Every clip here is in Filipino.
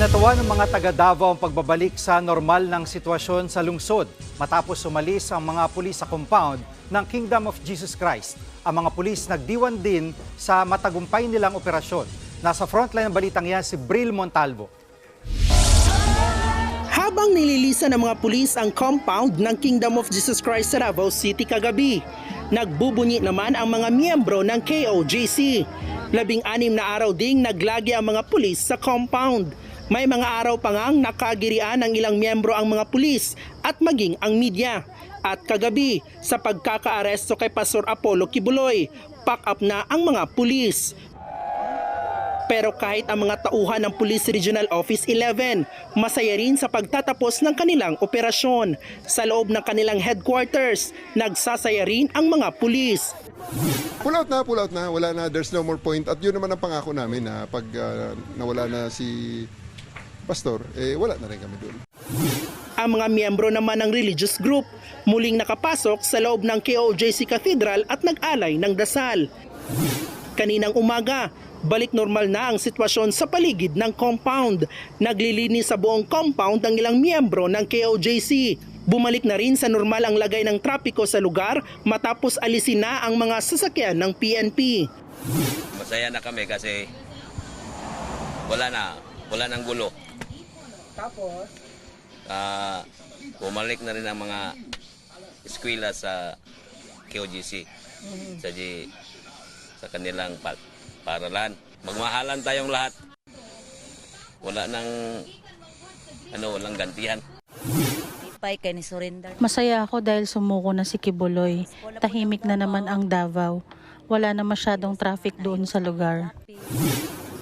Kinatawan ng mga taga Davao ang pagbabalik sa normal ng sitwasyon sa lungsod matapos umalis ang mga pulis sa compound ng Kingdom of Jesus Christ. Ang mga pulis nagdiwan din sa matagumpay nilang operasyon. Nasa frontline ng balitang yan si Bril Montalvo. Habang nililisan ng mga pulis ang compound ng Kingdom of Jesus Christ sa Davao City kagabi, nagbubunyi naman ang mga miyembro ng KOJC. Labing-anim na araw ding naglagi ang mga pulis sa compound. May mga araw pa ngang nakagirian ng ilang miyembro ang mga pulis at maging ang media. At kagabi, sa pagkakaaresto kay Pastor Apollo Kibuloy, pack up na ang mga pulis. Pero kahit ang mga tauhan ng Police Regional Office 11, masaya rin sa pagtatapos ng kanilang operasyon. Sa loob ng kanilang headquarters, nagsasaya rin ang mga pulis. Pull out na, pull out na. Wala na, there's no more point. At yun naman ang pangako namin na pag ah, nawala na si Pastor, eh wala na rin kami doon. Ang mga miyembro naman ng religious group muling nakapasok sa loob ng KOJC Cathedral at nag-alay ng dasal. Kaninang umaga, balik normal na ang sitwasyon sa paligid ng compound. Naglilinis sa buong compound ang ilang miyembro ng KOJC. Bumalik na rin sa normal ang lagay ng trapiko sa lugar matapos alisin na ang mga sasakyan ng PNP. Masaya na kami kasi wala na, wala nang gulo. Tapos? Ah, bumalik na rin ang mga eskwela sa KOGC sa G, sa kanilang pa, paralan. Magmahalan tayong lahat. Wala nang ano, walang gantihan. Ipay kay ni surrender. Masaya ako dahil sumuko na si Kibuloy. Tahimik na naman ang Davao. Wala na masyadong traffic doon sa lugar.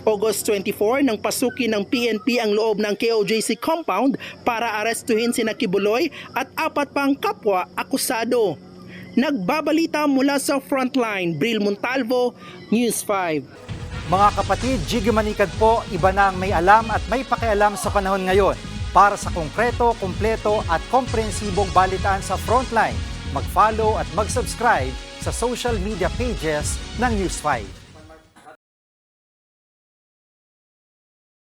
August 24 nang pasukin ng PNP ang loob ng KOJC compound para arestuhin sina Kibuloy at apat pang kapwa akusado. Nagbabalita mula sa frontline, Bril Montalvo, News 5. Mga kapatid, Jiggy Manikad po, iba na ang may alam at may pakialam sa panahon ngayon. Para sa konkreto, kumpleto at komprehensibong balitaan sa Frontline, mag-follow at mag-subscribe sa social media pages ng News 5.